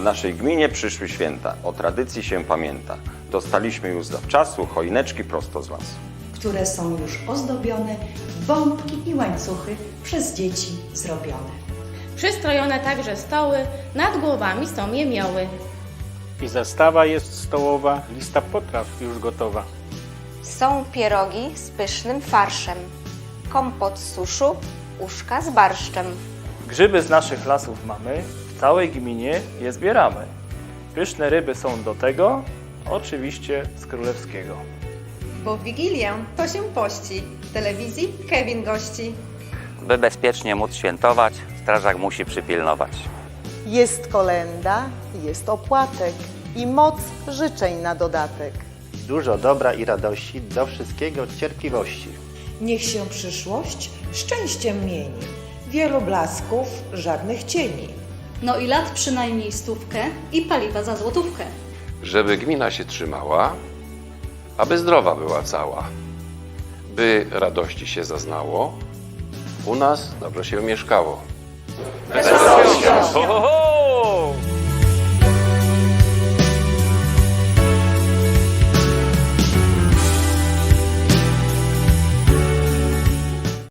naszej gminie przyszły święta. O tradycji się pamięta. Dostaliśmy już zawczasu choineczki prosto z lasu. które są już ozdobione, bombki i łańcuchy przez dzieci zrobione. Przystrojone także stoły, nad głowami są jemioły. I zastawa jest stołowa, lista potraw już gotowa. Są pierogi z pysznym farszem, kompot z suszu, uszka z barszczem. Grzyby z naszych lasów mamy, w całej gminie je zbieramy. Pyszne ryby są do tego, oczywiście z królewskiego. Bo w Wigilię to się pości. W telewizji Kevin gości. By bezpiecznie móc świętować, strażak musi przypilnować. Jest kolenda, jest opłatek i moc życzeń na dodatek. Dużo dobra i radości, do wszystkiego cierpliwości. Niech się przyszłość szczęściem mieni. Wielu blasków, żadnych cieni. No i lat przynajmniej stówkę i paliwa za złotówkę. Żeby gmina się trzymała, aby zdrowa była cała, by radości się zaznało, u nas dobrze się mieszkało.